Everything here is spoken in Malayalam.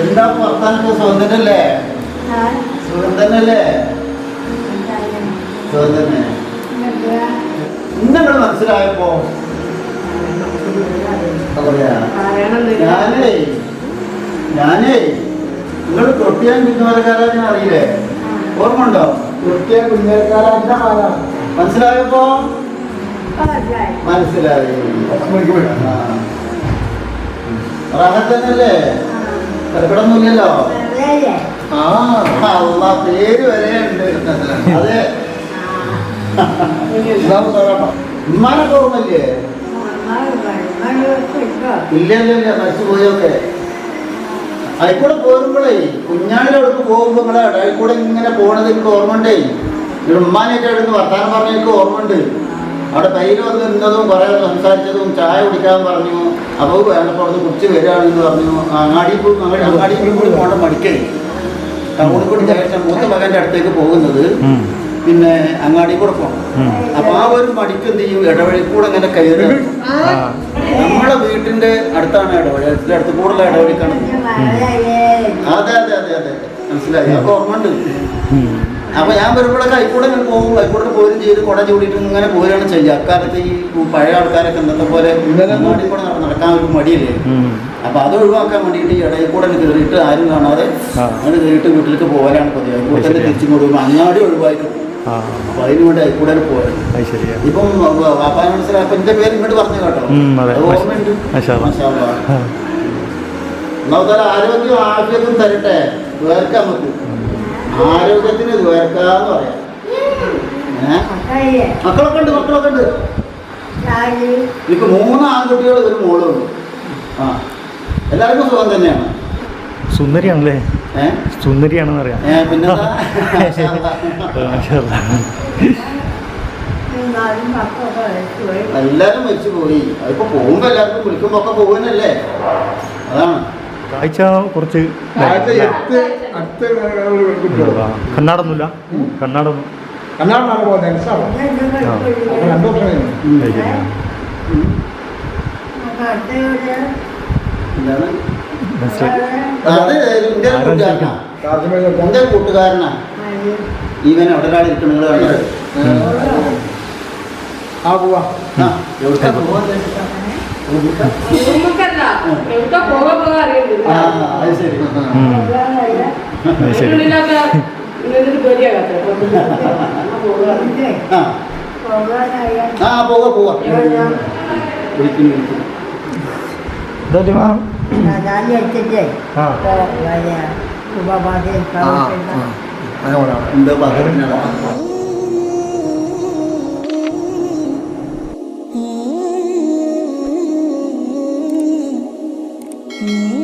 എന്താ പുറത്താനൊക്കെ സ്വന്തനല്ലേ സുഗന്ധനല്ലേ? സ്വന്തനെ ഇന്നങ്ങൾ മനസ്സിലായപ്പോ? ഞാനേ ഞാനേ നിങ്ങൾ തൊട്ടിയാൻ കുഞ്ഞുമരക്കാരാ ഞാൻ അറിയില്ലേ? ഓർമ്മ ഉണ്ടോ തൊട്ടിയാൻ കുഞ്ഞുമരക്കാരാ മനസ്സിലായപ്പോ? മനസ്സിലായി. റാഹത്തന്നല്ലേ തിരക്കടൊന്നുമില്ലല്ലോ ആ അല്ല പേര് വരെ ഉണ്ട്. അതെ. ഉമ്മാനൊക്കെ ഓർമ്മല്ലേ ഇല്ല ഇല്ല ഇല്ല. മരിച്ചു പോയൊക്കെ അതിക്കൂടെ പോരുമ്പോഴേ കുഞ്ഞാളിയുടെ അടുത്ത് പോകുമ്പോ നിങ്ങളെ ഇടയിൽ കൂടെ ഇങ്ങനെ പോണത് എനിക്ക് ഓർമ്മ ഉണ്ടേ ഇവിടെ അടുത്ത് വർത്താനം പറഞ്ഞ എനിക്ക് ഓർമ്മ ഉണ്ട് അവിടെ തൈര് വന്ന് നിന്നതും കുറേ സംസാരിച്ചതും ചായ കുടിക്കാൻ പറഞ്ഞു. അപ്പോൾ വേണ്ടപ്പോൾ അവിടെ കുടിച്ച് വരികയാണെന്ന് പറഞ്ഞു. അങ്ങാടി അങ്ങാടി കൂടി പോകേണ്ട മടിക്കേ. ടൗണിൽ കൂടി ശേഷം മൂത്ത മകന്റെ അടുത്തേക്ക് പോകുന്നത്. പിന്നെ അങ്ങാടി കൂടെ പോകണം അപ്പൊ ആ ഒരു മടിക്ക് എന്ത് ചെയ്യും? ഇടവഴി കൂടെ അങ്ങനെ കയറി നമ്മളെ വീട്ടിന്റെ അടുത്താണ് ഇടവഴി. അടുത്ത് കൂടുതൽ ഇടവഴിക്കാണ്. അതെ അതെ അതെ അതെ. മനസ്സിലായി. അപ്പൊ ഓർമ്മയുണ്ട്. അപ്പൊ ഞാൻ വരുമ്പോഴൊക്കെ അയിക്കൂടെ ഇങ്ങനെ പോകും. അയിക്കൂടെ പോരും ചെയ്ത് കുട ചൂടിയിട്ട് ഇങ്ങനെ പോരുകയാണ് ചെയ്യുക. അക്കാലത്ത് ഈ പഴയ ആൾക്കാരൊക്കെ ഇന്നത്തെ പോലെ അങ്ങാടി കൂടെ നടക്കാൻ ഒരു മടിയില്ലേ? അപ്പൊ അത് ഒഴിവാക്കാൻ വേണ്ടിയിട്ട് ഈ ഇടയിൽ കൂടെ കയറിയിട്ട് ആരും കാണാതെ അങ്ങനെ കയറിയിട്ട് വീട്ടിലേക്ക് പോകാനാണ് പതിവ്. അയിക്കൂടെ തന്നെ തിരിച്ചു കൊടുക്കും അങ്ങാടി ഒഴിവായിട്ട് പോകും. ആ. അപ്പൊ അതിന് വേണ്ടി അയിക്കൂടെ പോയത് ശരിയാ. ഇപ്പം വാപ്പാൻ മനസ്സിലായി അപ്പൊ എന്റെ പേര് ഇങ്ങോട്ട് പറഞ്ഞു കേട്ടോ. ഓർമ്മയുണ്ട്. നമുക്ക് ആരോഗ്യം തരട്ടെ. നമുക്ക് ആരോഗ്യത്തിന് പറയാം? മക്കളൊക്കെ ഉണ്ട് മക്കളൊക്കെ ഉണ്ട്. എനിക്ക് മൂന്ന് ആൺകുട്ടികൾ ഒരു മോളും ഉണ്ട്. ആ. എല്ലാവർക്കും സുഖം തന്നെയാണ്. സുന്ദരിയാണല്ലേ? സുന്ദരിയാണെന്ന് അറിയാം എല്ലാരും മരിച്ചു പോയി. അതിപ്പോ പോകുമ്പോ എല്ലാവർക്കും വിളിക്കുമ്പോ ഒക്കെ പോകുന്നല്ലേ അതാണ്. കാഴ്ച കുറച്ച്. കണ്ണാടൊന്നുമില്ല. കണ്ണാടൊന്നും. കണ്ണാടാണ് പോകുന്നത്. എന്താണ്? അത് എന്റെ ഒരു കൂട്ടുകാരനാ. ഒരു കൂട്ടുകാരനാ. ഇവൻ അവിടെ ഒരാൾ ഇരിക്കണം നിങ്ങൾ കണ്ടത് ആ പോവാ. ആ പോവാ? പോവാ വിളിക്കുന്നു വിളിക്കുന്നു. ഞാൻ എടുത്തിട്ടേ ഉപപാതി എന്താ പറഞ്ഞു Mm-hmm.